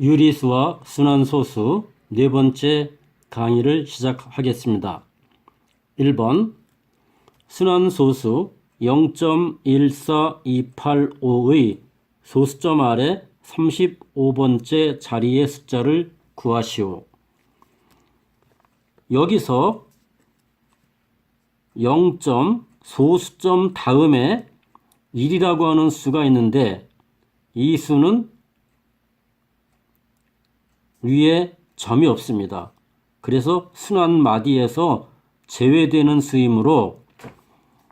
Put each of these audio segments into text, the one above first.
유리수와 순환소수 네 번째 강의를 시작하겠습니다. 1번 순환소수 0.14285의 소수점 아래 35번째 자리의 숫자를 구하시오. 여기서 0. 소수점 다음에 1이라고 하는 수가 있는데 이 수는 위에 점이 없습니다. 그래서 순환 마디에서 제외되는 수이므로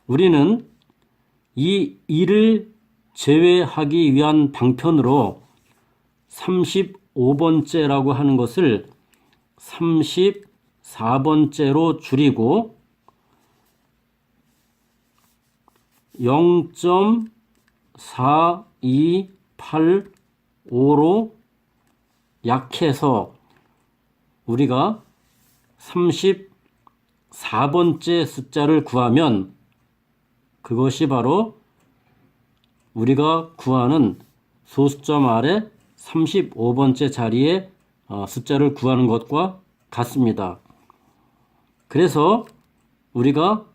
우리는 이 1을 제외하기 위한 방편으로 35번째라고 하는 것을 34번째로 줄이고 0.4285로 약해서 우리가 34번째 숫자를 구하면 그것이 바로 우리가 구하는 소수점 아래 35번째 자리에 어, 숫자를 구하는 것과 같습니다. 그래서 우리가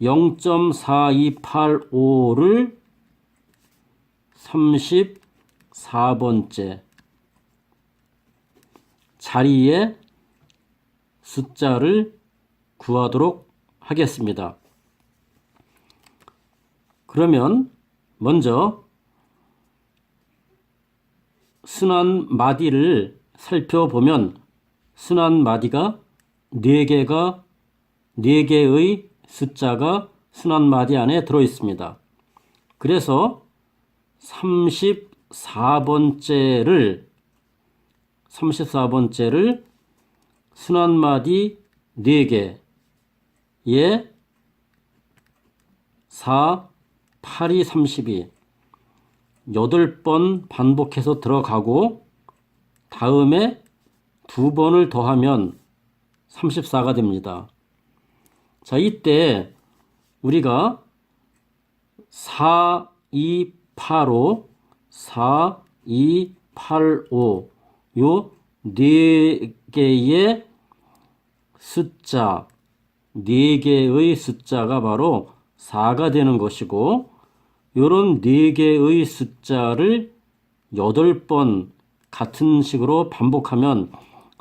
0.4285를 34번째 자리에 숫자를 구하도록 하겠습니다. 그러면 먼저 순환 마디를 살펴보면 순환 마디가 4개가 4개의 숫자가 순환 마디 안에 들어 있습니다. 그래서 34번째를 34번째를 순환마디 4개에 4, 8이 32 8번 반복해서 들어가고 다음에 두 번을 더하면 34가 됩니다. 자, 이때 우리가 4, 2, 8로 4, 2, 8, 5 요 네 개의 숫자, 네 개의 숫자가 바로 4가 되는 것이고 요런 네 개의 숫자를 8번 같은 식으로 반복하면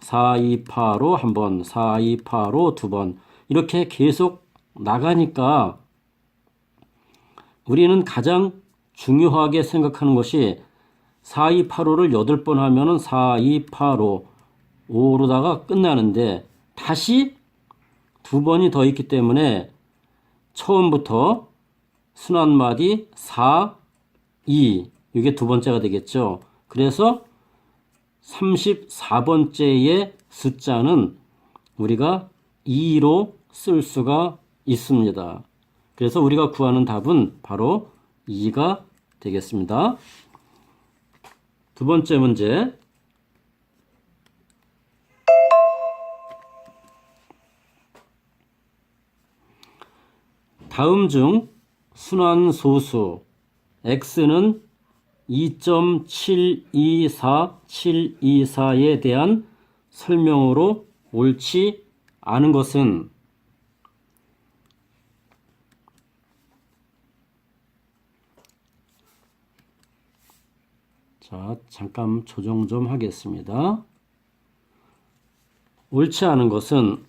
4, 2, 8로 한 번, 4, 2, 8로 두 번, 이렇게 계속 나가니까 우리는 가장 중요하게 생각하는 것이 4, 2, 8, 5를 8번 하면은 4, 2, 8, 5, 5로다가 끝나는데 다시 두 번이 더 있기 때문에 처음부터 순환마디 4, 2 이게 두 번째가 되겠죠. 그래서 34번째의 숫자는 우리가 2로 쓸 수가 있습니다. 그래서 우리가 구하는 답은 바로 2가 되겠습니다. 두 번째 문제. 다음 중 순환 소수 x는 2.724724에 대한 설명으로 옳지 않은 것은 자, 잠깐 조정 좀 하겠습니다. 옳지 않은 것은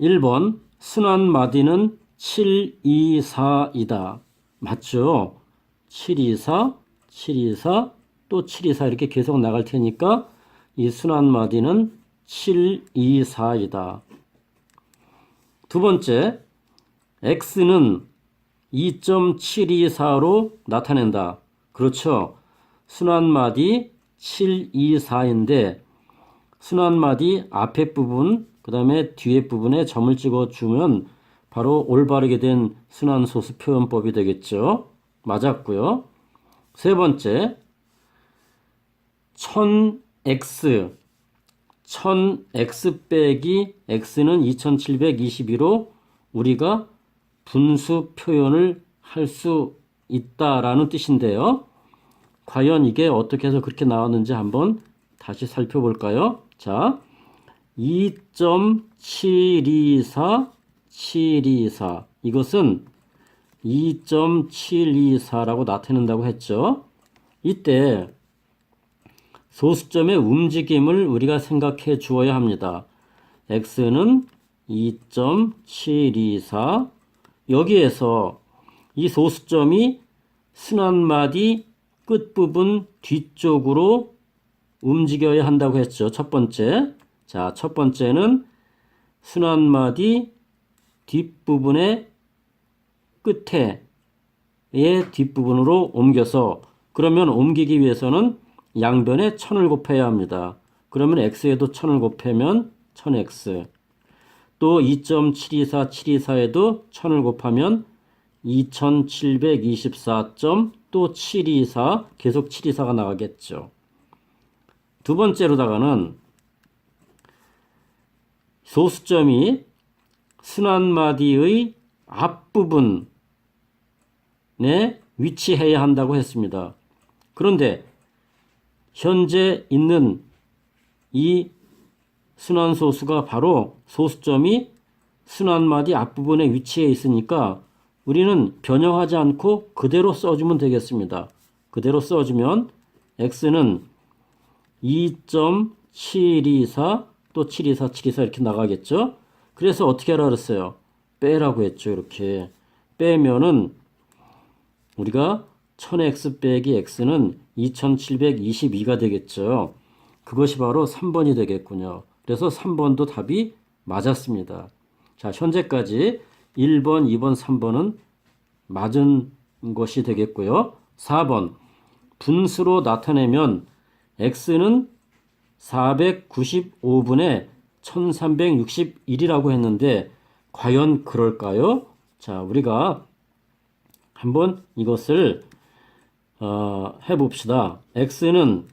1번 순환 마디는 724이다. 맞죠? 724, 724, 또 724 이렇게 계속 나갈 테니까 이 순환 마디는 724이다. 두 번째, x는 2.724로 나타낸다. 그렇죠. 순환마디 724인데 순환마디 앞에 부분 그 다음에 뒤에 부분에 점을 찍어 주면 바로 올바르게 된 순환소수 표현법이 되겠죠. 맞았고요. 세 번째 1000x 1000x 빼기 x는 2722로 우리가 분수 표현을 할 수 있다라는 뜻인데요. 과연 이게 어떻게 해서 그렇게 나왔는지 한번 다시 살펴볼까요? 자, 2.724, 724. 이것은 2.724라고 나타낸다고 했죠. 이때 소수점의 움직임을 우리가 생각해 주어야 합니다. x는 2.724 여기에서 이 소수점이 순환마디 끝부분 뒤쪽으로 움직여야 한다고 했죠. 첫 번째. 자, 첫 번째는 순환마디 뒷부분의 끝에 의 뒷부분으로 옮겨서 그러면 옮기기 위해서는 양변에 천을 곱해야 합니다. 그러면 x에도 천을 곱하면 1000x 또 2.724, 724에도 천을 곱하면 2724점 또724 계속 724가 나가겠죠. 두 번째로다가는 소수점이 순환마디의 앞부분에 위치해야 한다고 했습니다. 그런데 현재 있는 이 순환소수가 바로 소수점이 순환마디 앞부분에 위치해 있으니까 우리는 변형하지 않고 그대로 써주면 되겠습니다. 그대로 써주면 x는 2.724 또 724, 724 이렇게 나가겠죠? 그래서 어떻게 하라 그랬어요? 빼라고 했죠. 이렇게 빼면은 우리가 1000x 빼기 x는 2722가 되겠죠. 그것이 바로 3번이 되겠군요. 그래서 3번도 답이 맞았습니다. 자, 현재까지 1번, 2번, 3번은 맞은 것이 되겠고요. 4번. 분수로 나타내면 x는 495분의 1361이라고 했는데 과연 그럴까요? 자, 우리가 한번 이것을 어, 해봅시다. x는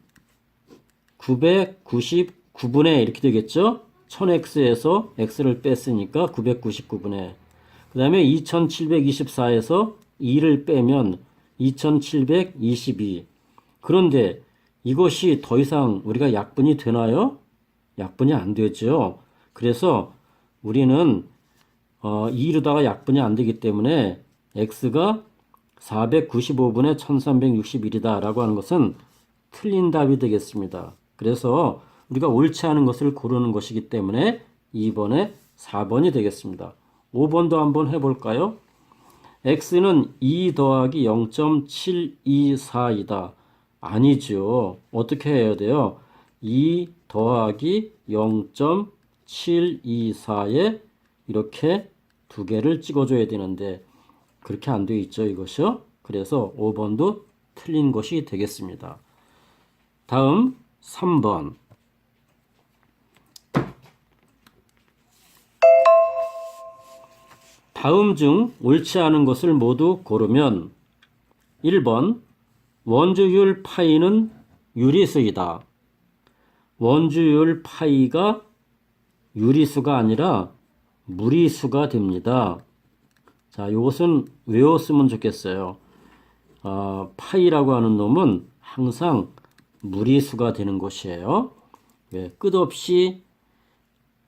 999 분의 이렇게 되겠죠? 1000x에서 x를 뺐으니까 999분의 그 다음에 2724에서 2를 빼면 2722 그런데 이것이 더 이상 우리가 약분이 되나요? 약분이 안 되죠. 그래서 우리는 어, 2루다가 약분이 안 되기 때문에 x가 495분의 1361이다 라고 하는 것은 틀린 답이 되겠습니다. 그래서 우리가 옳지 않은 것을 고르는 것이기 때문에 2번에 4번이 되겠습니다. 5번도 한번 해볼까요? x는 2 더하기 0.724이다. 아니죠. 어떻게 해야 돼요? 2 더하기 0.724에 이렇게 두 개를 찍어줘야 되는데 그렇게 안 되어 있죠. 이것이요. 그래서 5번도 틀린 것이 되겠습니다. 다음 3번. 다음 중 옳지 않은 것을 모두 고르면 1번 원주율 파이는 유리수이다. 원주율 파이가 유리수가 아니라 무리수가 됩니다. 자, 이것은 외웠으면 좋겠어요. 어, 파이라고 하는 놈은 항상 무리수가 되는 것이에요. 예, 끝없이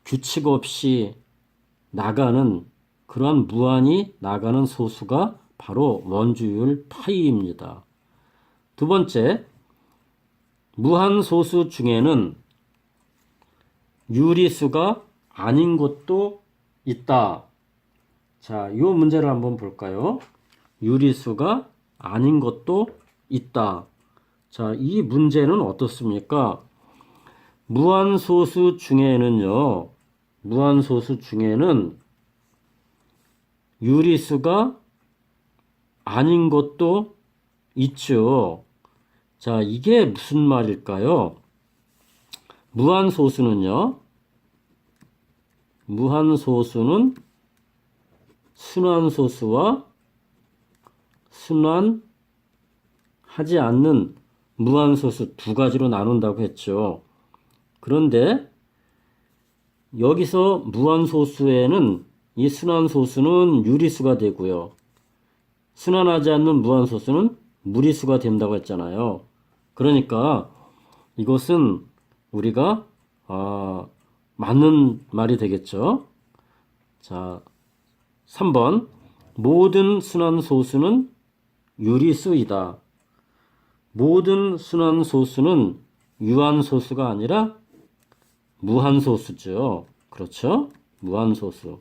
규칙 없이 나가는 그러한 무한히 나가는 소수가 바로 원주율 파이입니다. 두 번째, 무한 소수 중에는 유리수가 아닌 것도 있다. 자, 이 문제를 한번 볼까요? 유리수가 아닌 것도 있다. 자, 이 문제는 어떻습니까? 무한소수 중에는요, 무한소수 중에는 유리수가 아닌 것도 있죠. 자, 이게 무슨 말일까요? 무한소수는요, 무한소수는 순환소수와 순환하지 않는 무한소수 두 가지로 나눈다고 했죠. 그런데 여기서 무한소수에는 이 순환소수는 유리수가 되고요. 순환하지 않는 무한소수는 무리수가 된다고 했잖아요. 그러니까 이것은 우리가 아, 맞는 말이 되겠죠. 자, 3번 모든 순환 소수는 유리수이다. 모든 순환 소수는 유한 소수가 아니라 무한 소수죠. 그렇죠? 무한 소수.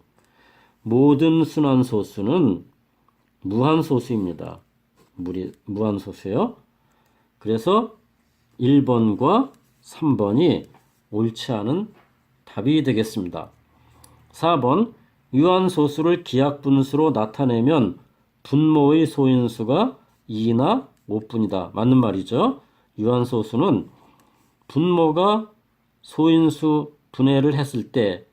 모든 순환 소수는 무한 소수입니다. 무리, 무한 소수요. 그래서 1번과 3번이 옳지 않은 답이 되겠습니다. 4번 유한 소수를 기약 분수로 나타내면 분모의 소인수가 2나 5분이다. 맞는 말이죠. 유한 소수는 분모가 소인수 분해를 했을 때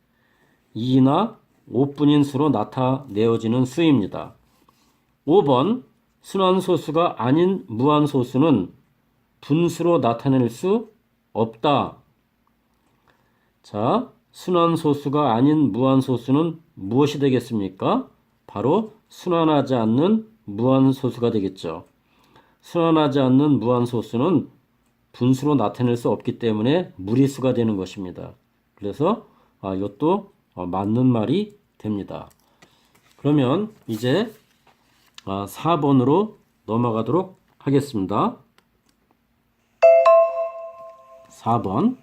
2나 5분인 수로 나타내어지는 수입니다. 5번 순환소수가 아닌 무한소수는 분수로 나타낼 수 없다. 자, 순환소수가 아닌 무한소수는 무엇이 되겠습니까? 바로 순환하지 않는 무한소수가 되겠죠. 순환하지 않는 무한소수는 분수로 나타낼 수 없기 때문에 무리수가 되는 것입니다. 그래서 아, 이것도 어, 맞는 말이 됩니다. 그러면 이제 아, 4번으로 넘어가도록 하겠습니다. 4번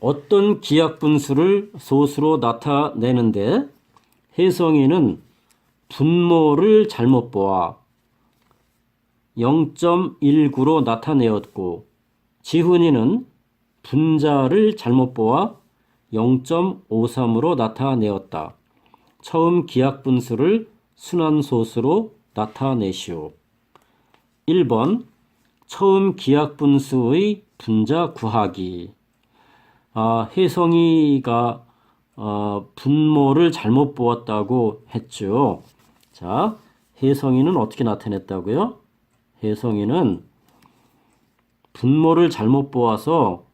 어떤 기약 분수를 소수로 나타내는데 혜성이는 분모를 잘못 보아 0.19로 나타내었고 지훈이는 분자를 잘못 보아 0.53으로 나타내었다. 처음 기약 분수를 순환소수로 나타내시오. 1번 처음 기약 분수의 분자 구하기. 아, 혜성이가 어, 분모를 잘못 보았다고 했죠. 자, 혜성이는 어떻게 나타냈다고요? 혜성이는 분모를 잘못 보아서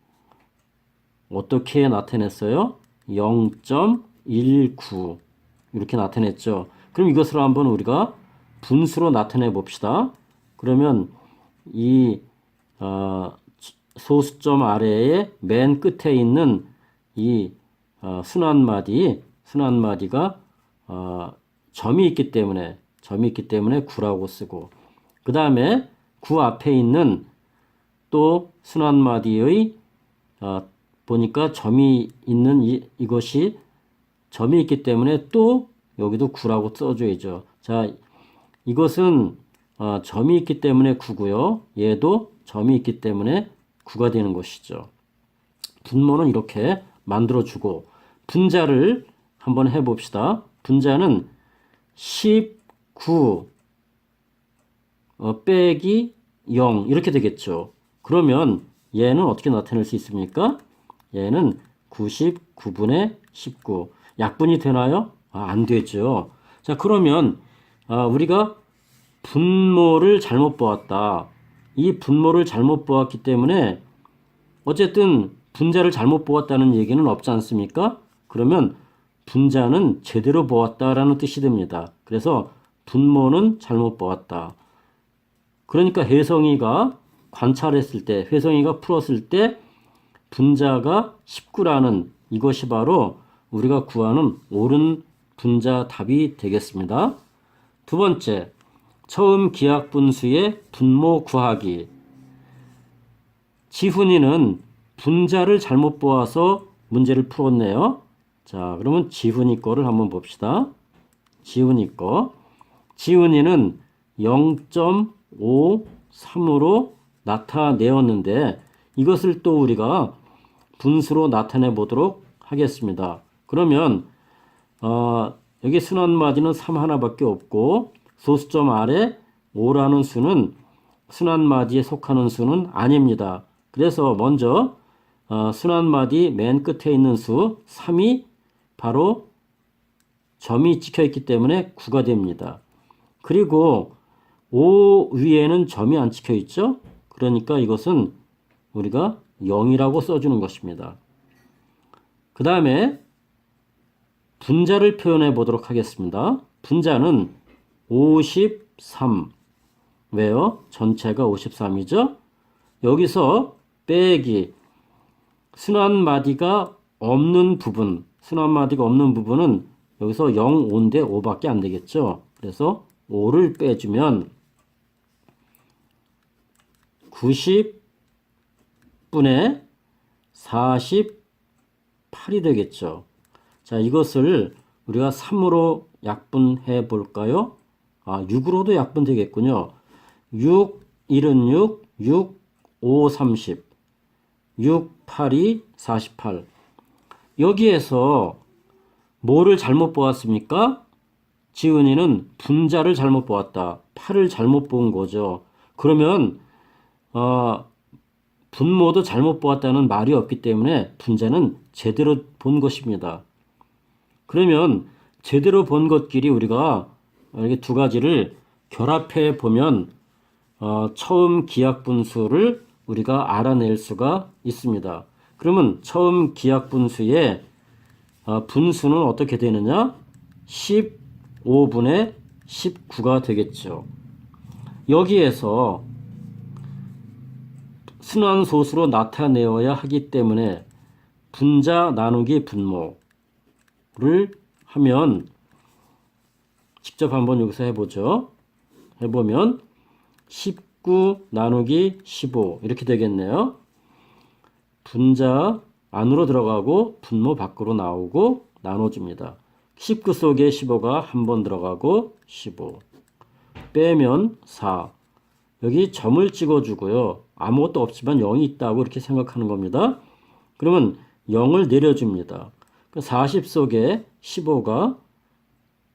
어떻게 나타냈어요? 0.19 이렇게 나타냈죠. 그럼 이것을 한번 우리가 분수로 나타내 봅시다. 그러면 이 어, 소수점 아래에 맨 끝에 있는 이 어, 순환마디 순환마디가 어, 점이 있기 때문에 점이 있기 때문에 9라고 쓰고 그 다음에 9 앞에 있는 또 순환마디의 어, 보니까 점이 있는 이, 이것이 점이 있기 때문에 또 여기도 9라고 써줘야죠. 자, 이것은 어, 점이 있기 때문에 9고요. 얘도 점이 있기 때문에 9가 되는 것이죠. 분모는 이렇게 만들어주고 분자를 한번 해봅시다. 분자는 19 어, 빼기 0 이렇게 되겠죠. 그러면 얘는 어떻게 나타낼 수 있습니까? 얘는 99분의 19 약분이 되나요? 아, 안 되죠. 자 그러면 아, 우리가 분모를 잘못 보았다. 이 분모를 잘못 보았기 때문에 어쨌든 분자를 잘못 보았다는 얘기는 없지 않습니까? 그러면 분자는 제대로 보았다라는 뜻이 됩니다. 그래서 분모는 잘못 보았다. 그러니까 혜성이가 관찰했을 때, 혜성이가 풀었을 때 분자가 19라는 이것이 바로 우리가 구하는 옳은 분자 답이 되겠습니다. 두 번째, 처음 기약 분수의 분모 구하기. 지훈이는 분자를 잘못 보아서 문제를 풀었네요. 자, 그러면 지훈이 거를 한번 봅시다. 지훈이 거. 지훈이는 0.53으로 나타내었는데 이것을 또 우리가 분수로 나타내 보도록 하겠습니다. 그러면 어, 여기 순환마디는 3 하나밖에 없고 소수점 아래 5라는 수는 순환마디에 속하는 수는 아닙니다. 그래서 먼저 어, 순환마디 맨 끝에 있는 수 3이 바로 점이 찍혀 있기 때문에 9가 됩니다. 그리고 5 위에는 점이 안 찍혀 있죠? 그러니까 이것은 우리가 0이라고 써주는 것입니다. 그 다음에 분자를 표현해 보도록 하겠습니다. 분자는 53. 왜요? 전체가 53이죠? 여기서 빼기 순환 마디가 없는 부분, 순환 마디가 없는 부분은 여기서 0, 5인데 5밖에 안 되겠죠. 그래서 5를 빼주면 90 분의 48이 되겠죠. 자, 이것을 우리가 3으로 약분해 볼까요? 아, 6으로도 약분 되겠군요. 6, 1은 6, 6, 5, 30, 6, 8이 48. 여기에서 뭐를 잘못 보았습니까? 지은이는 분자를 잘못 보았다. 8을 잘못 본 거죠. 그러면 어, 분모도 잘못 보았다는 말이 없기 때문에 분자는 제대로 본 것입니다. 그러면 제대로 본 것끼리 우리가 이렇게 두 가지를 결합해 보면 어, 처음 기약 분수를 우리가 알아낼 수가 있습니다. 그러면 처음 기약 분수의 어, 분수는 어떻게 되느냐? 15분의 19가 되겠죠. 여기에서 순환소수로 나타내어야 하기 때문에 분자 나누기 분모를 하면 직접 한번 여기서 해보죠. 해보면 19 나누기 15 이렇게 되겠네요. 분자 안으로 들어가고 분모 밖으로 나오고 나눠줍니다. 19 속에 15가 한 번 들어가고 15 빼면 4 여기 점을 찍어주고요. 아무것도 없지만 0이 있다고 이렇게 생각하는 겁니다. 그러면 0을 내려줍니다. 40 속에 15가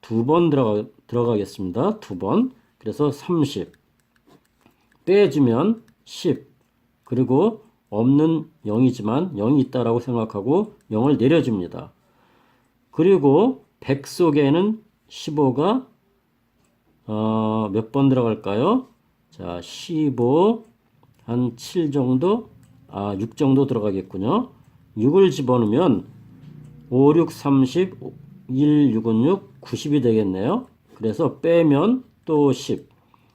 두 번 들어가, 들어가겠습니다. 두 번. 그래서 30. 빼주면 10. 그리고 없는 0이지만 0이 있다라고 생각하고 0을 내려줍니다. 그리고 100 속에는 15가 어, 몇 번 들어갈까요? 자, 15, 한 7 정도, 아, 6 정도 들어가겠군요. 6을 집어넣으면 5, 6, 30, 1, 6은 6, 90이 되겠네요. 그래서 빼면 또 10.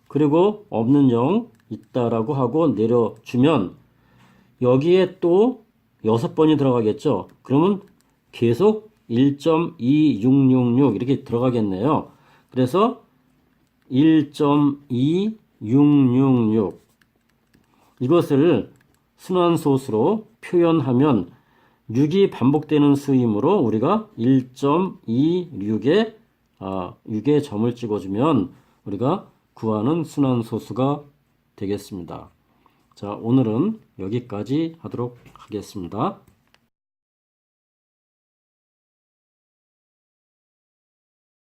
그리고 없는 0 있다라고 하고 내려주면 여기에 또 6번이 들어가겠죠. 그러면 계속 1.2666 이렇게 들어가겠네요. 그래서 1.2666 이것을 순환소수로 표현하면 6이 반복되는 수이므로 우리가 1.26에 아, 6에 점을 찍어주면 우리가 구하는 순환소수가 되겠습니다. 자, 오늘은 여기까지 하도록 하겠습니다.